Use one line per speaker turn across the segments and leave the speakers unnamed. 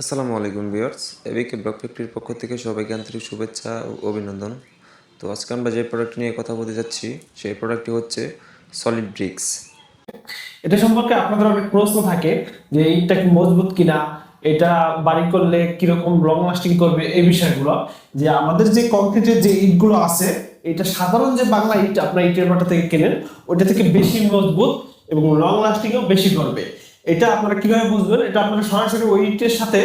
আসসালামু আলাইকুম viewers, এবিকে block ফ্যাক্টরির পক্ষ থেকে সবাইকে আন্তরিক শুভেচ্ছা ও অভিনন্দন। তো আজকে আমরা যে প্রোডাক্ট নিয়ে কথা বলতে যাচ্ছি, সেই প্রোডাক্টটি হচ্ছে সলিড ব্রিক্স
এটা সম্পর্কে আপনাদের অনেক প্রশ্ন থাকে যে এইটা কি মজবুত কিনা, এটা বাড়ি করলে কীরকম লং লাস্টিং করবে, এই বিষয়গুলো। যে আমাদের যে কংক্রিটের যে ইটগুলো আছে, এটা সাধারণ যে বাংলা ইট, আপনার ইটের ভাটা থেকে কেনেন, ওইটা থেকে বেশি মজবুত এবং লং লাস্টিংও বেশি করবে। এটা আপনারা কীভাবে বুঝবেন? এটা আপনারা সরাসরি ওই ইটের সাথে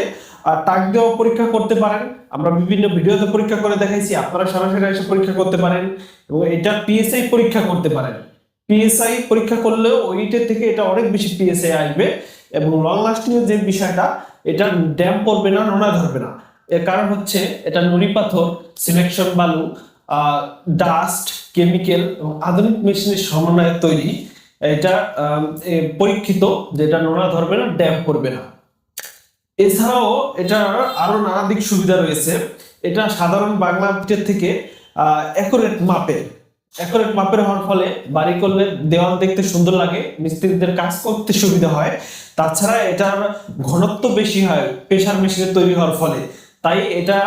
টাক দেওয়া পরীক্ষা করতে পারেন। আমরা বিভিন্ন ভিডিওতে পরীক্ষা করে দেখাইছি, আপনারা সরাসরি এসে পরীক্ষা করতে পারেন এবং এটা পিএসআই পরীক্ষা করতে পারেন। পিএসআই পরীক্ষা করলেও ওইটার থেকে এটা অনেক বেশি পিএসআই আসবে এবং লং লাস্টিং এর যে বিষয়টা, এটা ড্যাম পড়বে না, নোনা ধরবে না। এর কারণ হচ্ছে, এটা নুড়ি পাথর সিলেকশন বালু ডাস্ট কেমিক্যাল এবং আধুনিক মেশিনের সমন্বয়ে তৈরি। এটা পরীক্ষিত, যেটা নোনা ধরবে না, ড্যাম করবে না। এছাড়াও এটা আরও নানা দিক সুবিধা রয়েছে। এটা সাধারণ বাংলা পিঠের থেকে অ্যাকুরেট মাপের অ্যাকুরেট মাপের হওয়ার ফলে বাড়ি করলে দেওয়াল দেখতে সুন্দর লাগে, মিস্ত্রিদের কাজ করতে সুবিধা হয়। তাছাড়া এটার ঘনত্ব বেশি হয় প্রেশার মেশিনে তৈরি হওয়ার ফলে। তাই এটা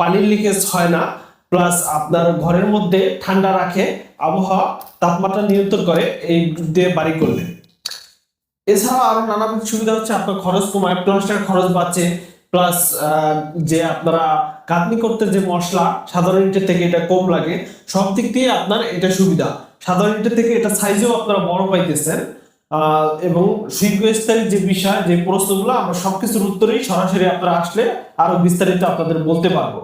পানির লিকেজ হয় না। প্লাস আপনার ঘরের মধ্যে ঠান্ডা রাখে, আবহাওয়া তাপমাত্রা নিয়ন্ত্রণ করে, এই দিয়ে বাড়ি করলে। এছাড়া আরও নানাবিধ সুবিধা হচ্ছে, আপনার খরচ কমায়, প্লাস্টার খরচ বাঁচে প্লাস যে আপনারা কাটনি করতে যে মশলা, সাধারণ ইটের থেকে এটা কম লাগে, সব দিক দিয়ে আপনার এটা সুবিধা। সাধারণ ইটের থেকে এটা সাইজেও আপনারা বড় পাইতেছেন এবং শীঘ্রস্থায়ী যে বিষয়, যে প্রশ্নগুলো, আমরা সবকিছুর উত্তরেই সরাসরি আপনারা আসলে আরও বিস্তারিত আপনাদের বলতে পারব।